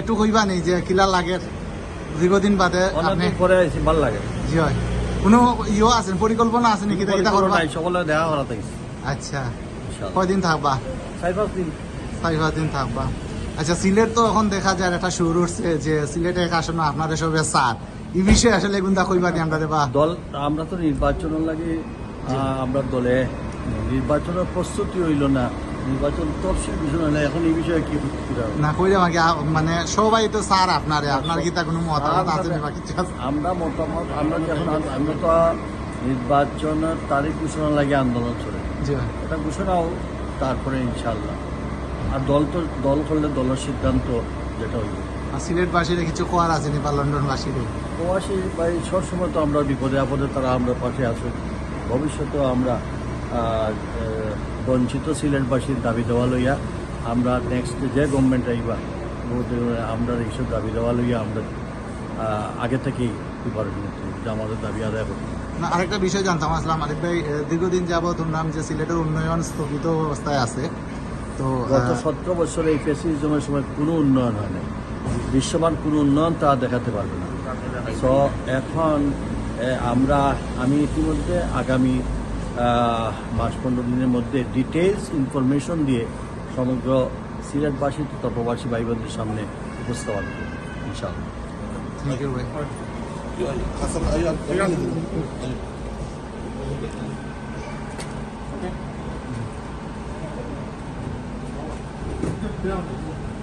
একটু কইবা নেই যে কিলা লাগে দীর্ঘদিন বাদে আপনি পরে আইছি ভালো লাগে। জি হয়। কোনো ইয়ে আছে পরিকল্পনা আছে নাকি কিতা করবা নাই সকলে দেখা করা আচ্ছা। কয়দিন থাকবা? চার পাঁচ দিন। চারি পাঁচ দিন থাকবা। আচ্ছা সিলেট তো এখন দেখা যায় একটা সুর উঠছে যে সিলেটে আসলে আপনাদের সবে সার এই বিষয়ে আসলে গুন্দা কইবা নি আমরা দেবা? দল আমরা তো নির্বাচনের লাগে আমরা দলে। নির্বাচনের প্রস্তুতি হইল না। নির্বাচন তফসিল বিষয় হলে এখন এই বিষয়ে কি? না কইরা মানে সবাই তো স্যার আপনারে আপনার কি তা কোনো মতামত আছে আমরা মতামত আমরা যখন আমরা তো নির্বাচনের তারিখ ঘোষণা লাগে আন্দোলন চলে। এটা ঘোষণাও তারপরে ইনশাল্লাহ আর দল তো দল করলে দলের সিদ্ধান্ত যেটা হইবে। সিলেটবাসীর কিছু কোয়ার আছে নি বা লন্ডনবাসীর? প্রবাসী সবসময় তো আমরা বিপদে আপদে তারা আমরা পাশে আসুক ভবিষ্যতেও আমরা বঞ্চিত সিলেটবাসীর দাবি দেওয়া লইয়া আমরা নেক্সট যে গভর্নমেন্ট আইবা আমরা এইসব দাবি দেওয়া লইয়া আমরা আগে থেকেই প্রিপারেশন যে আমাদের দাবি আদায় করতে না আরেকটা বিষয় জানতাম আসলাম আরেক ভাই দীর্ঘদিন যাবৎ শুনলাম যে সিলেটের উন্নয়ন স্থগিত অবস্থায় আছে তো গত সতেরো বছরে এই ফেসিজমের সময় কোনো উন্নয়ন হয় নাই। বিশ্বমান কোনো উন্নয়ন তারা দেখাতে পারবে না। সো এখন আমরা আমি ইতিমধ্যে আগামী মাস পনেরো দিনের মধ্যে ডিটেলস ইনফরমেশন দিয়ে সমগ্র সিলেটবাসী তথা প্রবাসী ভাই বোনদের সামনে উপস্থাপন করব ইনশাআল্লাহ thank you Yeah.